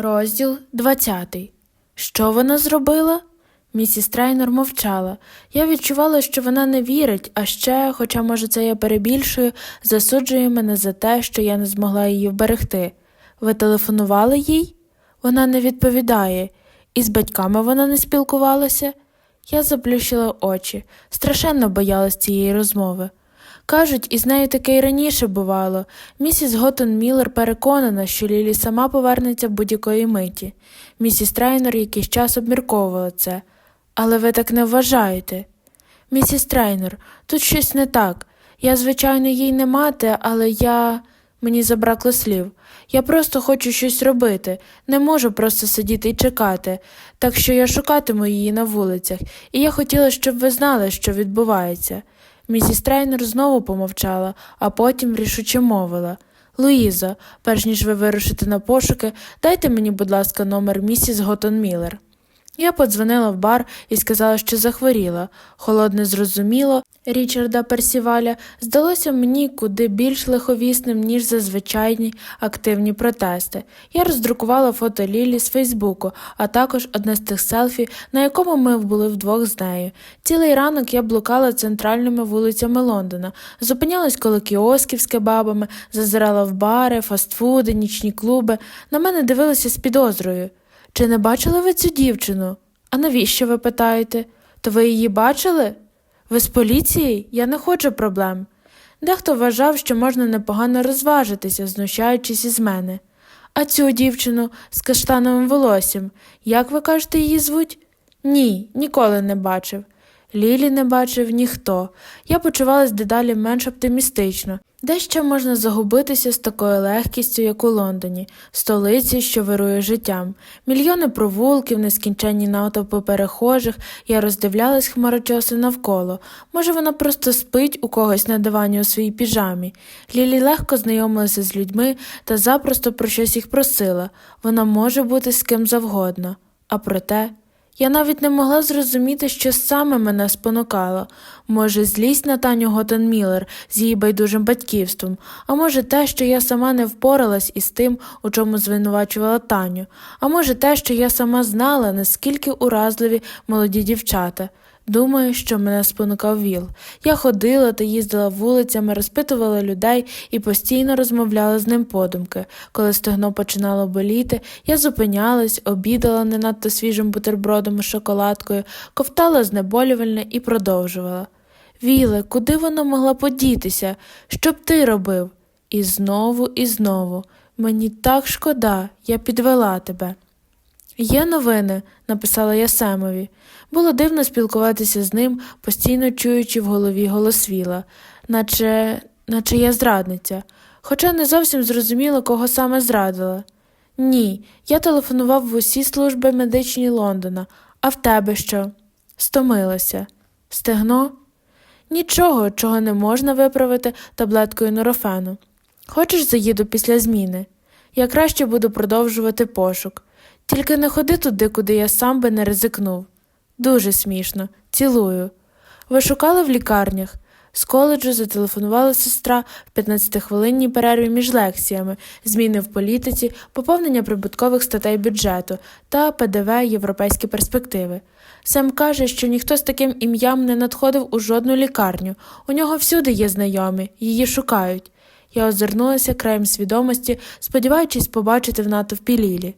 Розділ 20. Що вона зробила? Місіс Трейнер мовчала. Я відчувала, що вона не вірить, а ще, хоча, може, це я перебільшую, засуджує мене за те, що я не змогла її вберегти. Ви телефонували їй? Вона не відповідає. І з батьками вона не спілкувалася? Я заплющила очі, страшенно боялась цієї розмови. Кажуть, із нею таке й раніше бувало. Місіс Готтон Міллер переконана, що Лілі сама повернеться будь-якої миті. Місіс Трейнер якийсь час обмірковувала це. Але ви так не вважаєте. Місіс Трейнер, тут щось не так. Я, звичайно, їй не мати, але я. Мені забракло слів. Я просто хочу щось робити, не можу просто сидіти і чекати, так що я шукатиму її на вулицях, і я хотіла, щоб ви знали, що відбувається. Місіс Трейнер знову помовчала, а потім рішуче мовила. Луїзо, перш ніж ви вирушите на пошуки, дайте мені, будь ласка, номер місіс Готон Міллер. Я подзвонила в бар і сказала, що захворіла. Холодне зрозуміло Річарда Персіваля здалося мені куди більш лиховісним, ніж зазвичайні активні протести. Я роздрукувала фото Лілі з Фейсбуку, а також одне з тих селфі, на якому ми були вдвох з нею. Цілий ранок я блукала центральними вулицями Лондона, зупинялась коло кіосків з кебабами, зазирала в бари, фастфуди, нічні клуби. На мене дивилися з підозрою. Чи не бачили ви цю дівчину? А навіщо ви питаєте? То ви її бачили? Ви з поліції? Я не хочу проблем. Дехто вважав, що можна непогано розважитися, знущаючись із мене. А цю дівчину з каштановим волоссям, як ви кажете, її звуть? Ні, ніколи не бачив. Лілі не бачив ніхто. Я почувалась дедалі менш оптимістично. Де ще можна загубитися з такою легкістю, як у Лондоні, столиці, що вирує життям. Мільйони провулків, нескінченні натовпи перехожих, я роздивлялась хмарочоси навколо. Може, вона просто спить у когось на дивані у своїй піжамі. Лілі легко знайомилася з людьми та запросто про щось їх просила. Вона може бути з ким завгодно. А проте. Я навіть не могла зрозуміти, що саме мене спонукало. Може, злість на Таню Готен Міллер з її байдужим батьківством, а може, те, що я сама не впоралась із тим, у чому звинувачувала Таню, а може, те, що я сама знала, наскільки уразливі молоді дівчата. Думаю, що мене спонукав ВІЛ. Я ходила та їздила вулицями, розпитувала людей і постійно розмовляла з ним подумки. Коли стегно починало боліти, я зупинялась, обідала не надто свіжим бутербродом із шоколадкою, ковтала знеболювальне і продовжувала. Віле, куди вона могла подітися? Що б ти робив? І знову, і знову. Мені так шкода, я підвела тебе. Є новини, написала я Семові. Було дивно спілкуватися з ним, постійно чуючи в голові голос Віла, наче, наче я зрадниця, хоча не зовсім зрозуміла, кого саме зрадила. Ні, я телефонував в усі служби медичні Лондона, а в тебе що? Стомилася. Стегно? Нічого, чого не можна виправити таблеткою норофену. Хочеш, заїду після зміни? Я краще буду продовжувати пошук. Тільки не ходи туди, куди я сам би не ризикнув. Дуже смішно, цілую. Ви шукали в лікарнях? З коледжу зателефонувала сестра в 15-хвилинній перерві між лекціями, зміни в політиці, поповнення прибуткових статей бюджету та ПДВ європейські перспективи. Сем каже, що ніхто з таким ім'ям не надходив у жодну лікарню. У нього всюди є знайомі, її шукають. Я озирнулася краєм свідомості, сподіваючись побачити в натовпі Лілі.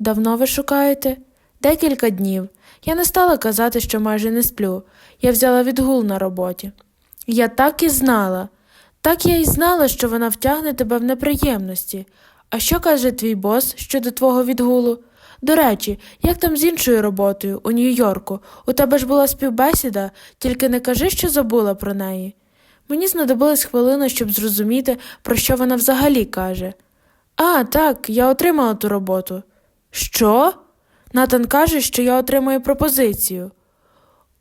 Давно ви шукаєте? Декілька днів. Я не стала казати, що майже не сплю. Я взяла відгул на роботі. Я так і знала. Так я й знала, що вона втягне тебе в неприємності. А що каже твій бос щодо твого відгулу? До речі, як там з іншою роботою у Нью-Йорку? У тебе ж була співбесіда, тільки не кажи, що забула про неї. Мені знадобилась хвилина, щоб зрозуміти, про що вона взагалі каже. А, так, я отримала ту роботу. Що? Натан каже, що я отримую пропозицію.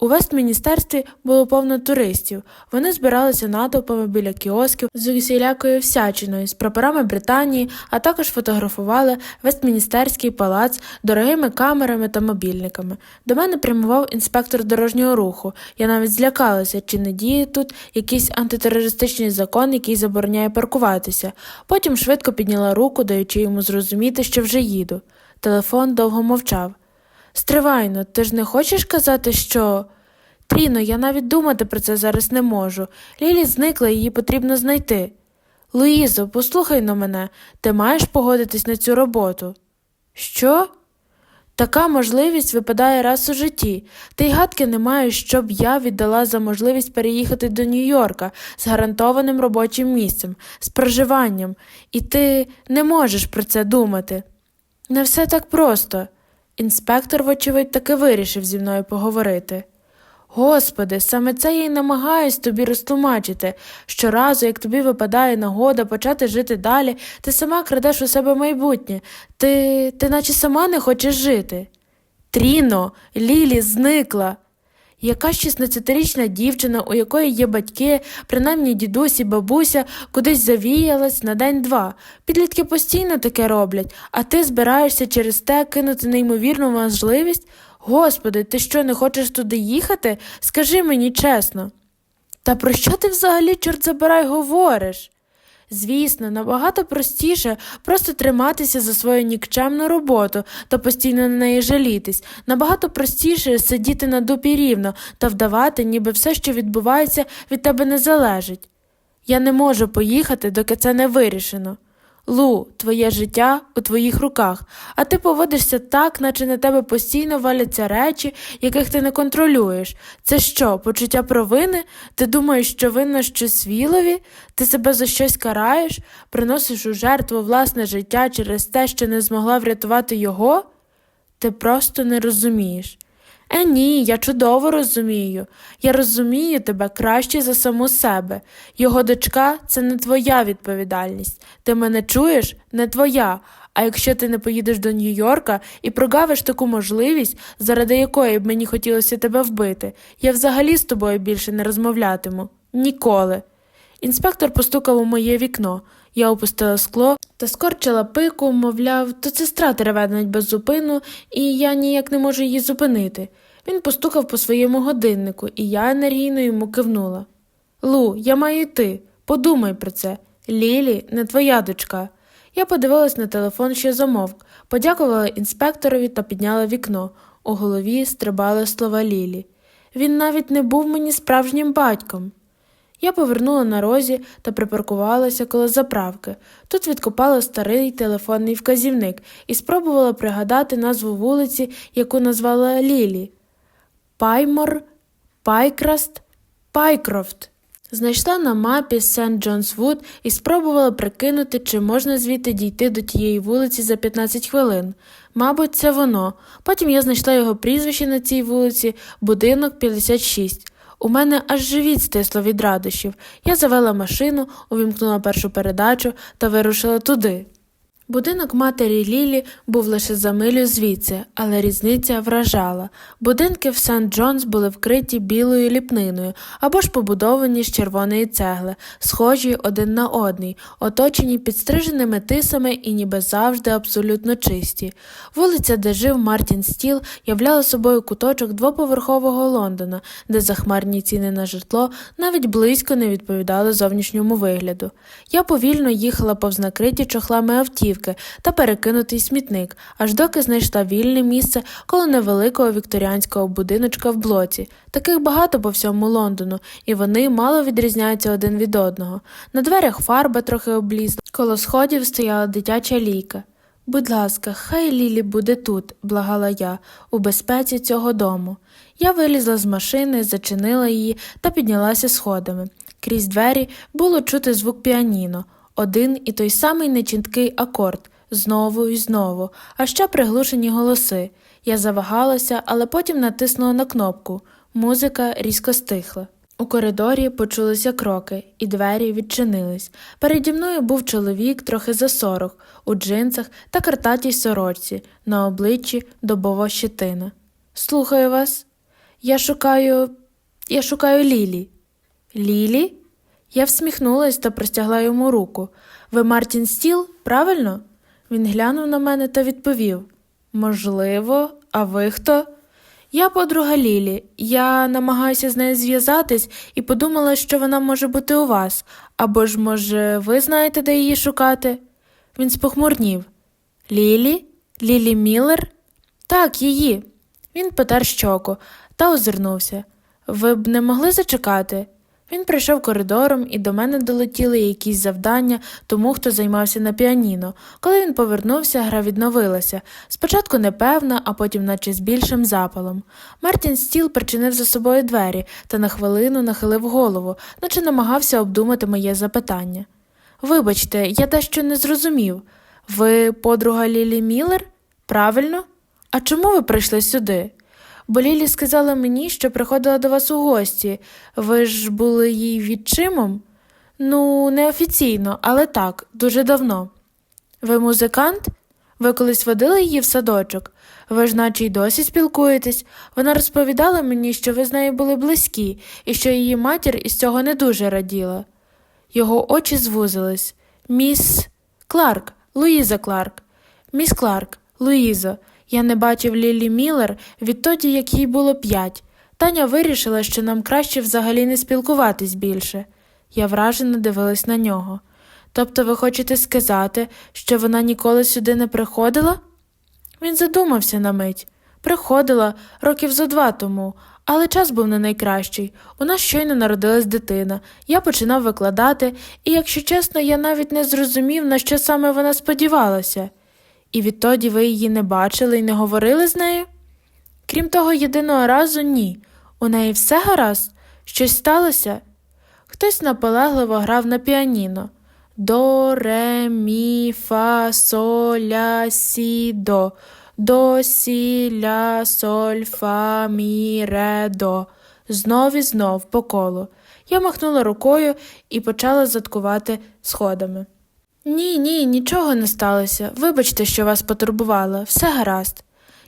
У Вестміністерстві було повно туристів. Вони збиралися натовпами біля кіосків з усілякою всячиною, з прапорами Британії, а також фотографували Вестміністерський палац дорогими камерами та мобільниками. До мене прямував інспектор дорожнього руху. Я навіть злякалася, чи не діє тут якийсь антитерористичний закон, який забороняє паркуватися. Потім швидко підняла руку, даючи йому зрозуміти, що вже їду. Телефон довго мовчав. Стривайно, ти ж не хочеш казати, що. Тріно, я навіть думати про це зараз не можу. Лілі зникла, її потрібно знайти. Луїзо, послухай на мене, ти маєш погодитись на цю роботу. Що? Така можливість випадає раз у житті. Ти й гадки не маєш, щоб я віддала за можливість переїхати до Нью-Йорка з гарантованим робочим місцем, з проживанням, і ти не можеш про це думати. Не все так просто. Інспектор, вочевидь, таки вирішив зі мною поговорити. Господи, саме це я й намагаюсь тобі розтлумачити. Щоразу, як тобі випадає нагода почати жити далі, ти сама крадеш у себе майбутнє. Ти, ти наче сама не хочеш жити. Тріно, Лілі зникла. Яка 16-річна дівчина, у якої є батьки, принаймні дідусь і бабуся, кудись завіялась на день-два. Підлітки постійно таке роблять, а ти збираєшся через те кинути неймовірну можливість? Господи, ти що, не хочеш туди їхати? Скажи мені чесно. Та про що ти взагалі, чорт забирай, говориш? Звісно, набагато простіше просто триматися за свою нікчемну роботу та постійно на неї жалітись. Набагато простіше сидіти на дупі рівно та вдавати, ніби все, що відбувається, від тебе не залежить. Я не можу поїхати, доки це не вирішено. Лу, твоє життя у твоїх руках, а ти поводишся так, наче на тебе постійно валяться речі, яких ти не контролюєш. Це що, почуття провини? Ти думаєш, що винна щось Вілові? Ти себе за щось караєш, приносиш у жертву власне життя через те, що не змогла врятувати його? Ти просто не розумієш. Е, ні, я чудово розумію. Я розумію тебе краще за саму себе. Його дочка це не твоя відповідальність. Ти мене чуєш? Не твоя. А якщо ти не поїдеш до Нью-Йорка і прогавиш таку можливість, заради якої б мені хотілося тебе вбити, я взагалі з тобою більше не розмовлятиму. Ніколи. Інспектор постукав у моє вікно. Я опустила скло та скорчила пику, мовляв, то сестра теревенить без зупину, і я ніяк не можу її зупинити. Він постукав по своєму годиннику, і я енергійно йому кивнула. Лу, я маю йти. Подумай про це. Лілі не твоя дочка. Я подивилась на телефон, що замовк, подякувала інспекторові та підняла вікно. У голові стрибали слова Лілі. Він навіть не був мені справжнім батьком. Я повернула на розі та припаркувалася коло заправки. Тут відкопала старий телефонний вказівник і спробувала пригадати назву вулиці, яку назвала Лілі. Паймор, Пайкраст, Пайкрофт. Знайшла на мапі Сент Джонс Вуд і спробувала прикинути, чи можна звідти дійти до тієї вулиці за 15 хвилин. Мабуть, це воно. Потім я знайшла його прізвище на цій вулиці, будинок 56. У мене аж живіт стисло від радощів. Я завела машину, увімкнула першу передачу та вирушила туди. Будинок матері Лілі був лише за милю звідси, але різниця вражала. Будинки в Сент Джонс були вкриті білою ліпниною або ж побудовані з червоної цегли, схожі один на одний, оточені підстриженими тисами і ніби завжди абсолютно чисті. Вулиця, де жив Мартін Стіл, являла собою куточок двоповерхового Лондона, де захмарні ціни на житло навіть близько не відповідали зовнішньому вигляду. Я повільно їхала повз накриті чохлами автівки та перекинутий смітник, аж доки знайшла вільне місце коло невеликого вікторіанського будиночка в блоці. Таких багато по всьому Лондону, і вони мало відрізняються один від одного. На дверях фарба трохи облізла, коло сходів стояла дитяча лійка. Будь ласка, хай Лілі буде тут, благала я, у безпеці цього дому. Я вилізла з машини, зачинила її та піднялася сходами. Крізь двері було чути звук піаніно, один і той самий нечіткий акорд, знову і знову, а ще приглушені голоси. Я завагалася, але потім натиснула на кнопку. Музика різко стихла. У коридорі почулися кроки, і двері відчинились. Переді мною був чоловік трохи за сорок, у джинсах та картатій сорочці, на обличчі добова щетина. Слухаю вас. Я шукаю. Я шукаю Лілі. Лілі? Я всміхнулась та простягла йому руку. Ви Мартін Стіл, правильно? Він глянув на мене та відповів Можливо, а ви хто? Я подруга Лілі. Я намагаюся з нею зв'язатись і подумала, що вона може бути у вас. Або ж, може, ви знаєте, де її шукати? Він спохмурнів. Лілі? Лілі Міллер? Так, її. Він потер щоку та озирнувся. Ви б не могли зачекати? Він прийшов коридором, і до мене долетіли якісь завдання тому, хто займався на піаніно. Коли він повернувся, гра відновилася. Спочатку непевна, а потім наче з більшим запалом. Мартін Стіл причинив за собою двері та на хвилину нахилив голову, наче намагався обдумати моє запитання. Вибачте, я дещо не зрозумів. Ви подруга Лілі Міллер? Правильно? А чому ви прийшли сюди? Бо Лілі сказала мені, що приходила до вас у гості. Ви ж були їй відчимом? Ну, неофіційно, але так, дуже давно. Ви музикант? Ви колись водили її в садочок? Ви ж наче й досі спілкуєтесь. Вона розповідала мені, що ви з нею були близькі, і що її матір із цього не дуже раділа. Його очі звузились. Міс Кларк, Луїза Кларк. Міс Кларк, Луїзо, я не бачив Лілі Міллер відтоді, як їй було п'ять. Таня вирішила, що нам краще взагалі не спілкуватись більше. Я вражено дивилась на нього. Тобто ви хочете сказати, що вона ніколи сюди не приходила? Він задумався на мить. Приходила років зо два тому, але час був не найкращий. У нас щойно народилась дитина. Я починав викладати, і, якщо чесно, я навіть не зрозумів, на що саме вона сподівалася. І відтоді ви її не бачили і не говорили з нею? Крім того, єдиного разу ні. У неї все гаразд? Щось сталося? Хтось наполегливо грав на піаніно. До, ре, мі, фа, соль, ля, сі, до. До, сі, ля, соль, фа, мі, ре, до. Знов і знов по колу. Я махнула рукою і почала заткувати сходами. Ні, ні, нічого не сталося. Вибачте, що вас потурбувала, все гаразд.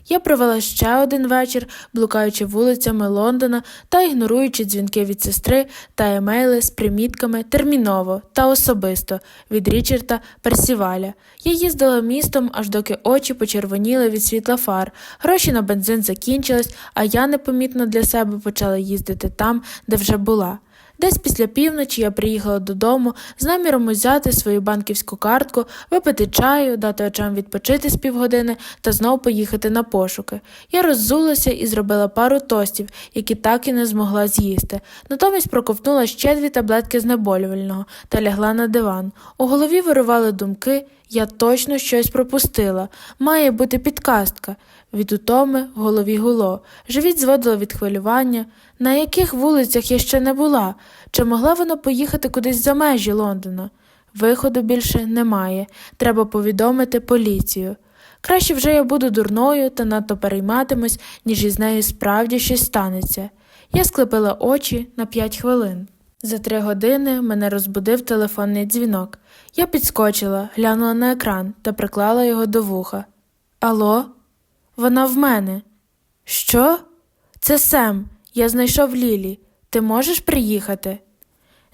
Я провела ще один вечір, блукаючи вулицями Лондона та ігноруючи дзвінки від сестри та емейли з примітками терміново та особисто від Річарда Персіваля. Я їздила містом, аж доки очі почервоніли від світла фар, гроші на бензин закінчились, а я непомітно для себе почала їздити там, де вже була. Десь після півночі я приїхала додому з наміром узяти свою банківську картку, випити чаю, дати очам відпочити з півгодини та знов поїхати на пошуки. Я роззулася і зробила пару тостів, які так і не змогла з'їсти. Натомість проковтнула ще дві таблетки знеболювального та лягла на диван. У голові вирували думки. Я точно щось пропустила. Має бути підказка. Від утоми в голові гуло, живіт зводило від хвилювання. На яких вулицях я ще не була? Чи могла вона поїхати кудись за межі Лондона? Виходу більше немає. Треба повідомити поліцію. Краще вже я буду дурною та надто перейматимусь, ніж із нею справді щось станеться. Я склепила очі на п'ять хвилин. За три години мене розбудив телефонний дзвінок. Я підскочила, глянула на екран та приклала його до вуха. Алло? Вона в мене. Що? Це Сем. Я знайшов Лілі. Ти можеш приїхати?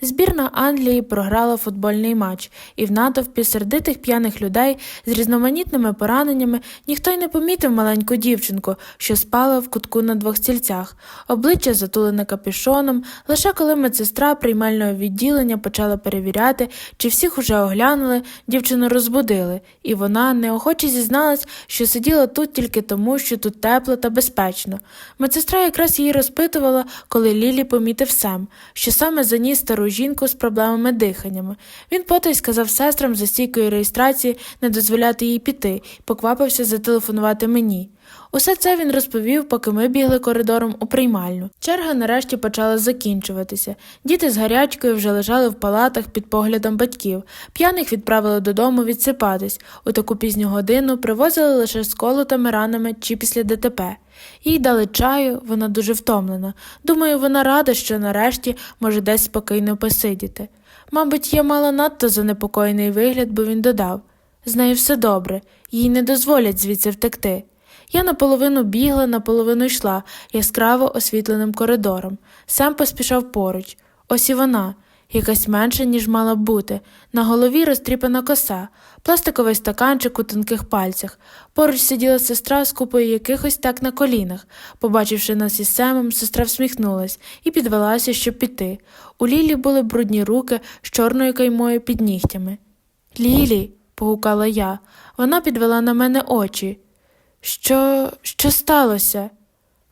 Збірна Англії програла футбольний матч, і в натовпі сердитих п'яних людей з різноманітними пораненнями ніхто й не помітив маленьку дівчинку, що спала в кутку на двох стільцях, обличчя затулене капюшоном, лише коли медсестра приймального відділення почала перевіряти, чи всіх уже оглянули, дівчину розбудили, і вона неохоче зізналась, що сиділа тут тільки тому, що тут тепло та безпечно. Медсестра якраз її розпитувала, коли Лілі помітив Сем, що саме заніс стару жінку з проблемами диханнями. Він потай сказав сестрам за стійкою реєстрації не дозволяти їй піти поквапився зателефонувати мені. Усе це він розповів, поки ми бігли коридором у приймальню. Черга нарешті почала закінчуватися. Діти з гарячкою вже лежали в палатах під поглядом батьків. П'яних відправили додому відсипатись. У таку пізню годину привозили лише з колотими ранами чи після ДТП. Їй дали чаю, вона дуже втомлена. Думаю, вона рада, що нарешті може десь спокійно посидіти. Мабуть, я мала надто занепокоєний вигляд, бо він додав з нею все добре, їй не дозволять звідси втекти. Я наполовину бігла, наполовину йшла яскраво освітленим коридором. Сем поспішав поруч. Ось і вона, якась менша, ніж мала б бути. На голові розтріпана коса, пластиковий стаканчик у тонких пальцях. Поруч сиділа сестра з купою якихось так на колінах. Побачивши нас із Семом, сестра всміхнулась і підвелася, щоб піти. У Лілі були брудні руки з чорною каймою під нігтями. Лілі, погукала я. Вона підвела на мене очі. Що, що сталося?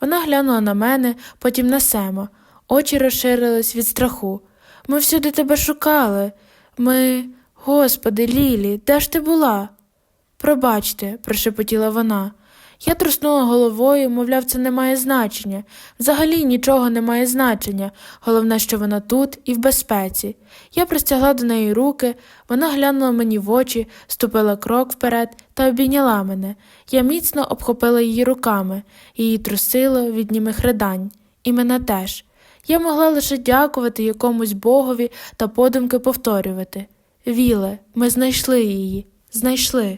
Вона глянула на мене, потім на Сема. Очі розширились від страху. Ми всюди тебе шукали. Ми. Господи, Лілі, де ж ти була? Пробачте, прошепотіла вона. Я труснула головою, мовляв, це не має значення. Взагалі нічого не має значення. Головне, що вона тут і в безпеці. Я простягла до неї руки, вона глянула мені в очі, ступила крок вперед та обійняла мене. Я міцно обхопила її руками, її трусило від німих ридань. І мене теж. Я могла лише дякувати якомусь богові та подумки повторювати. Віле, ми знайшли її, знайшли.